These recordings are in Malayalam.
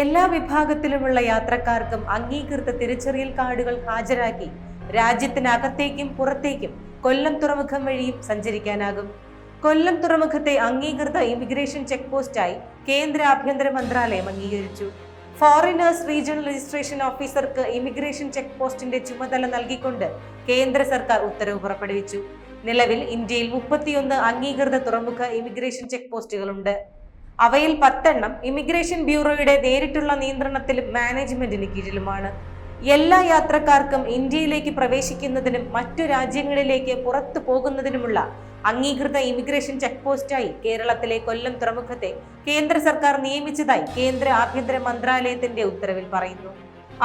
എല്ലാ വിഭാഗത്തിലുമുള്ള യാത്രക്കാർക്കും അംഗീകൃത തിരിച്ചറിയൽ കാർഡുകൾ ഹാജരാക്കി രാജ്യത്തിനകത്തേക്കും പുറത്തേക്കും കൊല്ലം തുറമുഖം വഴിയും സഞ്ചരിക്കാനാകും. കൊല്ലം തുറമുഖത്തെ അംഗീകൃത ഇമിഗ്രേഷൻ ചെക്ക് പോസ്റ്റായി കേന്ദ്ര ആഭ്യന്തര മന്ത്രാലയം അംഗീകരിച്ചു. ഫോറിനേഴ്സ് റീജിയണൽ രജിസ്ട്രേഷൻ ഓഫീസർക്ക് ഇമിഗ്രേഷൻ ചെക്ക് പോസ്റ്റിന്റെ ചുമതല നൽകിക്കൊണ്ട് കേന്ദ്ര സർക്കാർ ഉത്തരവ് പുറപ്പെടുവിച്ചു. നിലവിൽ ഇന്ത്യയിൽ മുപ്പത്തിയൊന്ന് അംഗീകൃത തുറമുഖ ഇമിഗ്രേഷൻ ചെക്ക് പോസ്റ്റുകളുണ്ട് അവയിൽ പത്തെണ്ണം ഇമിഗ്രേഷൻ ബ്യൂറോയുടെ നേരിട്ടുള്ള നിയന്ത്രണത്തിലും മാനേജ്മെന്റിന് കീഴിലുമാണ്. എല്ലാ യാത്രക്കാർക്കും ഇന്ത്യയിലേക്ക് പ്രവേശിക്കുന്നതിനും മറ്റു രാജ്യങ്ങളിലേക്ക് പുറത്തു പോകുന്നതിനുമുള്ള അംഗീകൃത ഇമിഗ്രേഷൻ ചെക്ക് പോസ്റ്റായി കേരളത്തിലെ കൊല്ലം തുറമുഖത്തെ കേന്ദ്ര സർക്കാർ നിയമിച്ചതായി കേന്ദ്ര ആഭ്യന്തര മന്ത്രാലയത്തിന്റെ ഉത്തരവിൽ പറയുന്നു.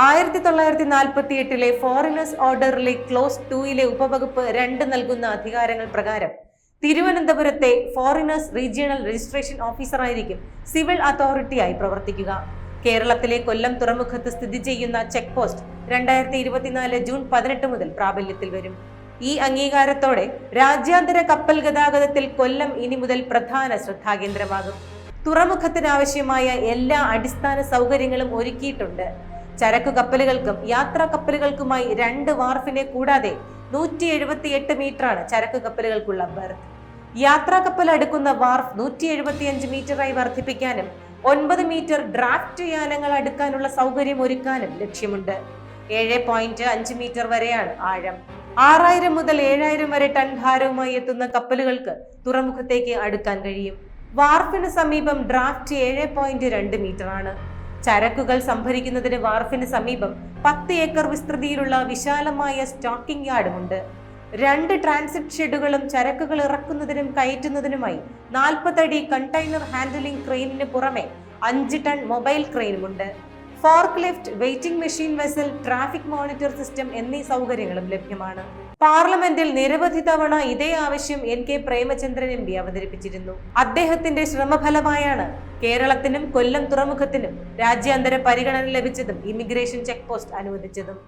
ആയിരത്തി തൊള്ളായിരത്തി നാൽപ്പത്തി എട്ടിലെ ഫോറിനേഴ്സ് ഓർഡറിലെ ക്ലോസ് ടൂയിലെ ഉപവകുപ്പ് രണ്ട് നൽകുന്ന അധികാരങ്ങൾ പ്രകാരം തിരുവനന്തപുരത്തെ ഫോറിനേഴ്സ് റീജിയണൽ രജിസ്ട്രേഷൻ ഓഫീസറായിരിക്കും സിവിൽ അതോറിറ്റിയായി പ്രവർത്തിക്കുക. കേരളത്തിലെ കൊല്ലം തുറമുഖത്ത് സ്ഥിതി ചെയ്യുന്ന ചെക്ക് പോസ്റ്റ് രണ്ടായിരത്തി ഇരുപത്തിനാല് ജൂൺ പതിനെട്ട് മുതൽ പ്രാബല്യത്തിൽ വരും. ഈ അംഗീകാരത്തോടെ രാജ്യാന്തര കപ്പൽ ഗതാഗതത്തിൽ കൊല്ലം ഇനി മുതൽ പ്രധാന ശ്രദ്ധാകേന്ദ്രമാകും. തുറമുഖത്തിനാവശ്യമായ എല്ലാ അടിസ്ഥാന സൗകര്യങ്ങളും ഒരുക്കിയിട്ടുണ്ട്. ചരക്കു കപ്പലുകൾക്കും യാത്രാ കപ്പലുകൾക്കുമായി രണ്ട് വാർഫിനെ കൂടാതെ നൂറ്റി എട്ട് മീറ്ററാണ് ചരക്കു കപ്പലുകൾക്കുള്ള ബർത്ത് യാത്രാ കപ്പൽ അടുക്കുന്ന വാർഫ് നൂറ്റി എഴുപത്തിയഞ്ച് മീറ്ററായി വർദ്ധിപ്പിക്കാനും ഒൻപത് മീറ്റർ ഡ്രാഫ്റ്റ് യാനങ്ങൾ അടുക്കാനുള്ള സൗകര്യം ഒരുക്കാനും ലക്ഷ്യമുണ്ട്. ഏഴ് പോയിന്റ് അഞ്ച് മീറ്റർ വരെയാണ് ആഴം. ആറായിരം മുതൽ ഏഴായിരം വരെ ടൺ ഭാരവുമായി എത്തുന്ന കപ്പലുകൾക്ക് തുറമുഖത്തേക്ക് അടുക്കാൻ കഴിയും. വാർഫിന് സമീപം ഡ്രാഫ്റ്റ് ഏഴ് പോയിന്റ് രണ്ട് മീറ്റർ ആണ് ചരക്കുകൾ സംഭരിക്കുന്നതിന് വാർഫിന് സമീപം പത്ത് ഏക്കർ വിസ്തൃതിയിലുള്ള വിശാലമായ സ്റ്റോക്കിംഗ് യാർഡുമുണ്ട്. രണ്ട് ട്രാൻസിറ്റ് ഷെഡുകളും ചരക്കുകൾ ഇറക്കുന്നതിനും കയറ്റുന്നതിനുമായി നാൽപ്പത്തടി കണ്ടെയ്നർ ഹാൻഡിലിംഗ് ക്രെയിനിന് പുറമെ അഞ്ച് ton mobile ക്രെയിനുമുണ്ട്. Fork lift weighing machine vessel traffic monitor system എന്നീ സൗകര്യങ്ങളും ലഭ്യമാണ്. പാർലമെന്റിൽ നിരവധി തവണ ഇതേ ആവശ്യം N K Premachandran M P അവതരിപ്പിച്ചിരുന്നു. അദ്ദേഹത്തിന്റെ ശ്രമഫലമായാണ് കേരളത്തിനും കൊല്ലം തുറമുഖത്തിനും രാജ്യാന്തര പരിഗണന ലഭിച്ചതും ഇമിഗ്രേഷൻ ചെക്ക് പോസ്റ്റ് അനുവദിച്ചതും.